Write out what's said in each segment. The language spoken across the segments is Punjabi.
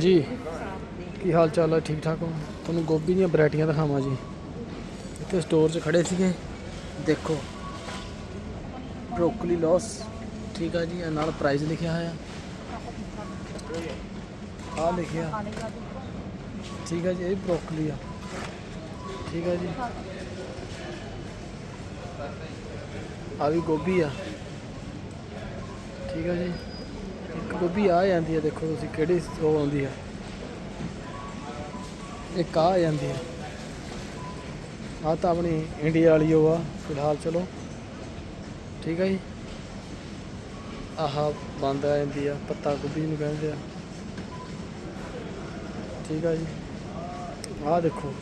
ਜੀ। ਕੀ ਹਾਲ ਚਾਲ ਹੈ ਠੀਕ ਠਾਕ ਹੋ? ਤੁਹਾਨੂੰ ਗੋਭੀ ਦੀਆਂ ਵੈਰਾਈਟੀਆਂ ਦਿਖਾਵਾਂ ਜੀ। ਇੱਥੇ ਸਟੋਰ 'ਚ ਖੜੇ ਸੀਗੇ। ਦੇਖੋ। ਬ੍ਰੋਕਲੀ ਲੋਸ ਠੀਕ ਆ ਜੀ, ਇਹ ਨਾਲ ਪ੍ਰਾਈਸ ਲਿਖਿਆ ਹੋਇਆ। ਆ ਲਿਖਿਆ। ਠੀਕ ਆ ਜੀ, ਇਹ ਬ੍ਰੋਕਲੀ ਆ। ਠੀਕ ਆ ਜੀ। ਆ ਵੀ ਗੋਭੀ ਆ। ਠੀਕ ਆ ਜੀ। ਇੱਕ ਗੋਭੀ ਆ ਜਾਂਦੀ ਹੈ, ਦੇਖੋ ਤੁਸੀਂ ਕਿਹੜੀ ਉਹ ਆਉਂਦੀ ਹੈ। ਇੱਕ ਆ ਜਾਂਦੀ ਹੈ। ਆ ਤਾਂ ਆਪਣੀ ਇੰਡੀਆ ਵਾਲੀ ਉਹ ਆ, ਫਿਲਹਾਲ ਚਲੋ। ਠੀਕ ਹੈ ਜੀ। ਆਹ ਬੰਦ ਆ ਜਾਂਦੀ ਆ, ਪੱਤਾ ਗੋਭੀ ਨੂੰ ਕਹਿੰਦੇ ਆ। ਠੀਕ ਆ ਜੀ। ਆਹ ਦੇਖੋ।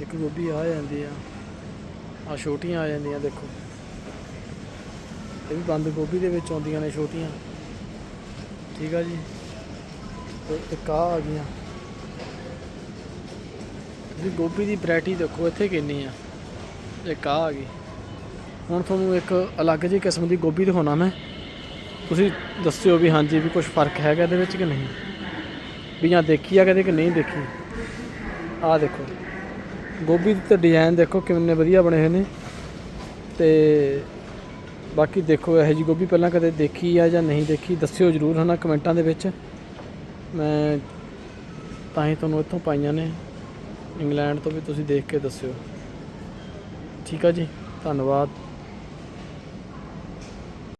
ਇੱਕ ਗੋਭੀ ਆ ਜਾਂਦੀ ਆ। ਆ ਛੋਟੀਆਂ ਆ ਜਾਂਦੀਆਂ, ਦੇਖੋ। ਇਹ ਵੀ ਬੰਦ ਗੋਭੀ ਦੇ ਵਿੱਚ ਆਉਂਦੀਆਂ ਨੇ ਛੋਟੀਆਂ। ਠੀਕ ਆ ਜੀ। ਤੇ ਇੱਕ ਆ ਆ ਗਈਆਂ। ਤੁਸੀਂ ਗੋਭੀ ਦੀ ਵੈਰਾਈਟੀ ਦੇਖੋ, ਇੱਥੇ ਕਿੰਨੀ ਆ। ਇੱਕ ਆ ਆ ਗਈ। ਹੁਣ ਤੁਹਾਨੂੰ ਇੱਕ ਅਲੱਗ ਜਿਹੀ ਕਿਸਮ ਦੀ ਗੋਭੀ ਦਿਖਾਉਣਾ ਮੈਂ। ਤੁਸੀਂ ਦੱਸਿਓ ਵੀ ਹਾਂਜੀ ਵੀ ਕੁਝ ਫ਼ਰਕ ਹੈਗਾ ਇਹਦੇ ਵਿੱਚ ਕਿ ਨਹੀਂ? ਵੀ ਜਾਂ ਦੇਖੀ ਆ ਕਦੇ ਕਿ ਨਹੀਂ ਦੇਖੀ? ਆ ਦੇਖੋ। ਗੋਭੀ ਦੇ ਤੇ ਡਿਜ਼ਾਈਨ ਦੇਖੋ ਕਿੰਨੇ ਵਧੀਆ ਬਣੇ ਹੋਏ ਨੇ। ਤੇ ਬਾਕੀ ਦੇਖੋ ਇਹੋ ਜੀ ਗੋਭੀ ਪਹਿਲਾਂ ਕਦੇ ਦੇਖੀ ਆ ਜਾਂ ਨਹੀਂ ਦੇਖੀ, ਦੱਸਿਓ ਜਰੂਰ ਹਨਾ ਕਮੈਂਟਾਂ ਦੇ ਵਿੱਚ। ਮੈਂ ਤਾਂ ਹੀ ਤੁਹਾਨੂੰ ਇੱਥੋਂ ਪਾਈਆਂ ਨੇ, ਇੰਗਲੈਂਡ ਤੋਂ ਵੀ ਤੁਸੀਂ ਦੇਖ ਕੇ ਦੱਸਿਓ। ਠੀਕ ਆ ਜੀ, ਧੰਨਵਾਦ।